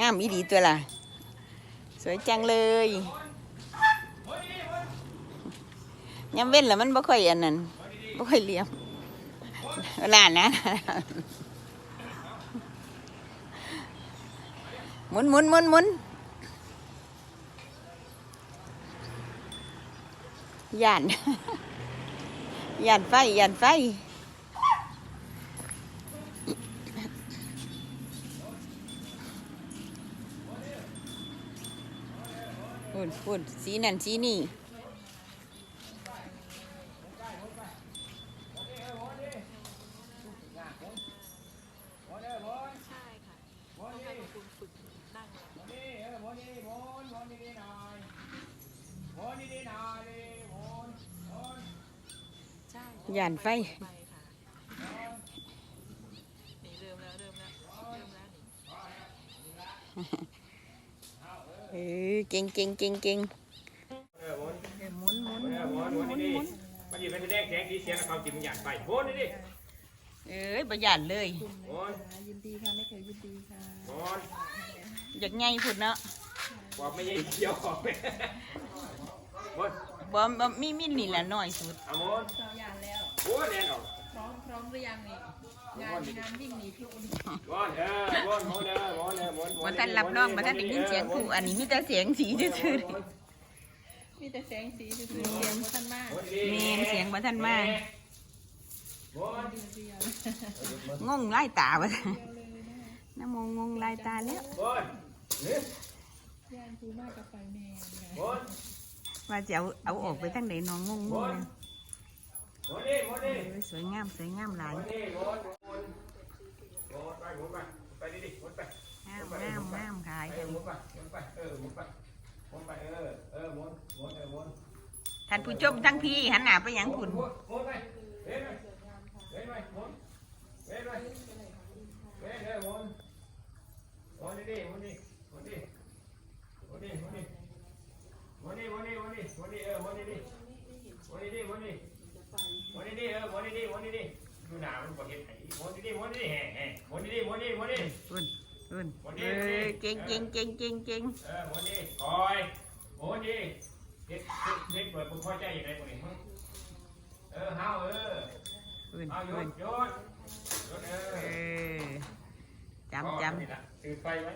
งามอีดีตัวล่ะ สวยจังเลยยามเว้นแล้วมันบ่ค่อยอันนั้นบ่ค่อยเลี่ยมเวลานนะหมุนหมุนหมุนหมุนย่านย่านไฟย่านไฟ พูดพูดสีนั่นสีนี่ย่านไฟไปค่ะนี่เริ่มแล้วเริ่มแล้วเริ่มแล้วนี่ เออเก่งเก่งเก่งเก่งเออโวนเดี๋ยวหมุนหมุนเออโวนโวนนี่ดิมันอยู่เป็นแดงแข็งสีเสียงเขาจิมหยาดไปโวนนี่ดิเอ้ยประหยัดเลยโวนยินดีค่ะไม่เคยยินดีค่ะโวนอยากไงพูดเนาะบอกไม่ใช่เกี่ยวของแม่โวนบ่บ่มีมีนี่แหละน้อยสุดเอาโวนสองอย่างแล้วโวนแน่นอน พร้อมพร้อมหรือยังนี่งานงานวิ่งหนีพี่อุ่นโวนเออโวนโวนเออโวนเออโวนบ่ท่านรับรองบ่ท่านได้ยินเสียงผู้อันนี้มีแต่เสียงสีซื่อมีแต่แสงสีคือเสียงของท่านมากๆแม่นเสียงบ่ท่านมาโวนเดียวงงไล่ตาบ่ท่านน้ำมงงงไล่ตาแล้วโวนนี่ย่านคูมากกับไฟแมนค่ะโวนว่าจะเอาเอาออกไปทางไหนน้องงงงโวงนเลย โวนนี่โวนนี่ เอ้ ยสวยงาม สวยงามหลายโวนนี่โวนโวนโวนไปโวนไปไปดิดิโวนไปงามงามงามขายเออหมุนไปหมุนไปเออหมุนไปหมุนไปเออเออหมุนหมุนเออหมุนท่านผู้ชมทั้งพี่หันหน้าไปหยังคุณหมุนหมุนไปเว้ยไปเว้ยไปหมุนเว้ยไปเว้ยเออหมุนหมุนดิหมุนดิหมุนดิหมุนดิหมุนดิหมุนดิหมุนดิหมุนดิหมุนดิเออหมุนดิดิหมุนดิดิหมุนดิ หมุนดิดิเออหมุนดิดิหมุนดิดิดูหนามันบ่เห็นไอ้หมุนดิดิหมุนดิดิแห่แห่หมุนดิดิหมุนดิหมุนดิคุณคุณเออเก่งเก่งเก่งเก่งเก่งเออหมุนดิคอยหมุนดิเด็กเด็กเด็กเปิดปุ่มพอใจอย่างไรพวกนี้เออเฮาเออคุณเอาโยนโยนโยนเอเอออจำจำถือไฟไว้